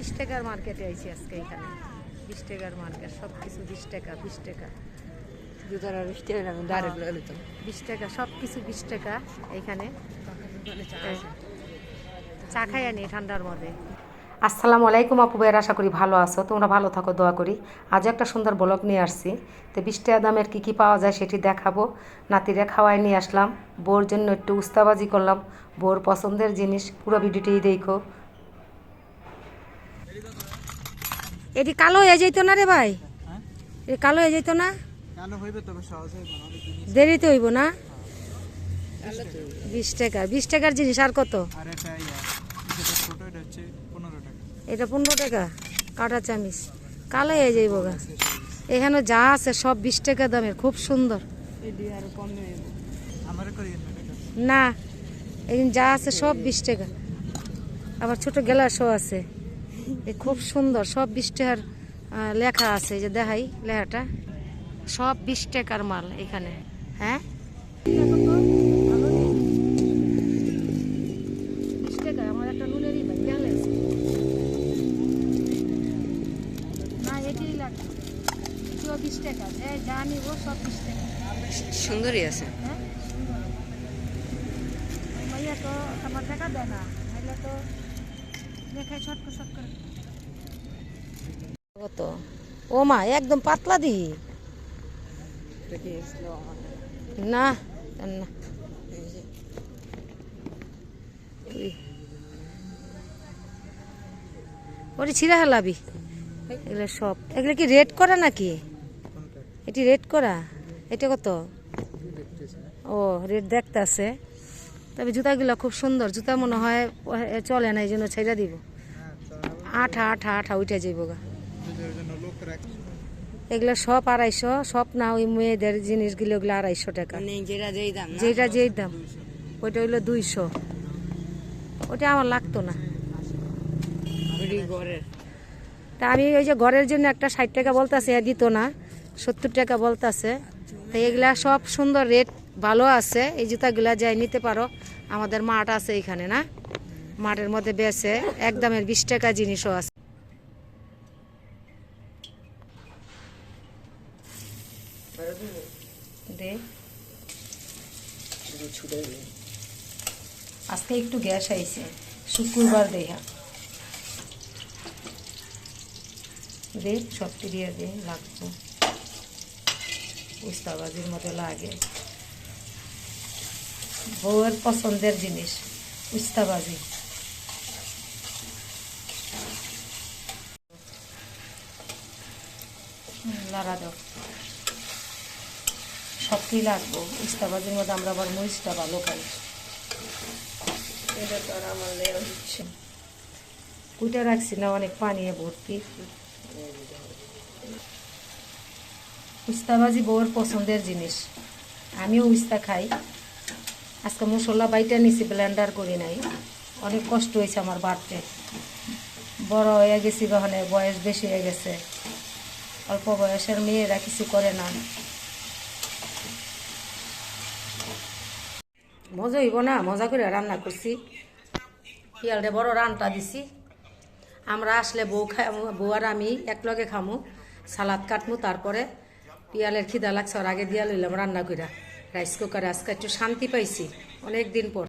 বিশ টাকার মার্কেটে আইছি আজকে এখানে। বিশ টাকার মার্কেট সব কিছু বিশ টাকা বিশ টাকা। নিতাম বিশ টাকা সব কিছু বিশ টাকা এখানে। চা খাই আনি ঠান্ডার মধ্যে। আসসালামু আলাইকুম আপু ভাইয়ের আশা করি ভালো আছো। তোমরা ভালো থাকো দোয়া করি। আজও একটা সুন্দর ব্লগ নিয়ে আসছি। তো বিশ টাকা দামের কী কী পাওয়া যায় সেটি দেখাবো। নাতিরে খাওয়ায় নিয়ে আসলাম। বোর জন্য একটু উস্তাবাজি করলাম। বোর পছন্দের জিনিস পুরো ভিডিওটি দেখো। এটি কালো হয়ে যেত না রে ভাই? এ কালো হয়ে যেত না? দেরিতে হইব না? বিশ টাকা। বিশ টাকার জিনিস আর কত? এটা এটা পনেরো টাকা। এটা কাটা চামিচ। কালো হয়ে যাইব গা। এখানে যা আছে সব বিশ টাকা দামের খুব সুন্দর। না এটা। এখানে যা আছে সব বিশ টাকা। আবার ছোট গ্লাসও আছে। খুব সুন্দর সব বিশ টাকার লেখা আছে যে দেখাই লেখাটা। সব বিশ টাকার মাল এখানে হ্যাঁ? সুন্দরই আছে। হ্যাঁ? মাইয়া তো আমার টাকা দেয় না তো দেখায় ছটক ছট করে। কত ও মা একদম পাতলা দি? না না। ওটি ছিঁড়া হেলাবি। এগুলো সব। এগুলো কি রেড করা নাকি? এটি রেড করা? এটা কত? ও রেড দেখতে আছে তবে জুতাগুলো খুব সুন্দর। জুতা মনে হয় চলে না এই জন্য ছেড়ে দিব। হ্যাঁ আঠা আঠা আঠা উঠে যাইব গা। এগুলো সব আড়াইশো সব না ওই মেয়েদের জিনিসগুলো ওগুলো আড়াইশো টাকা। মানে যেটা যেই দাম না? যেই দাম ওইটা হইল দুইশো। ওটা আমার লাগতো না। তা আমি ওই যে ঘরের জন্য একটা ষাট টাকা বলতেছে দিত না সত্তর টাকা বলতেছে। তো এগুলা সব সুন্দর রেট ভালো আছে, এই জুতাগুলা যাই নিতে পারো। আমাদের মাঠ আছে এখানে, না? মাঠের মধ্যে বেছে একদমের বিশ টাকা জিনিসও আছে। আজকে একটু গ্যাস আইছে, শুক্রবার দেখা দে, সবটি দিয়ে দে, লাগবো। উস্তাবাজির মতো লাগে। বউয়ের পছন্দের জিনিস উস্তাবাজি। হুম, লাড়া দাও। লাগবো? উস্তাবাজির মধ্যে আমরা আবার মরিচটা ভালো পাই। এটা রাখছি না অনেক পানি ভর্তি। উস্তাবাজি বউয়ের পছন্দের জিনিস। আমিও উস্তা খাই। আজকে মশলা বাইটা নিছি ব্লেন্ডার করি নাই। অনেক কষ্ট হয়েছে আমার বাড়তে। বড় হয়ে গেছি গহনে বয়স বেশি হয়ে গেছে। অল্প বয়সের মেয়েরা কিছু করে না। মজা হইব না, মজা করে রান্না করছি। পিয়ালটা বড় রানটা দিছি। আমরা আসলে বউ খাই বউ আর আমি একলগে খামু, সালাদ কাটমু, তারপরে পিয়ালের খিদা লাগছে, ওর আগে দিয়া লইলাম রান্না কইরা। রাইস কুকার আজকে একটু শান্তি পাইছি অনেক দিন পর।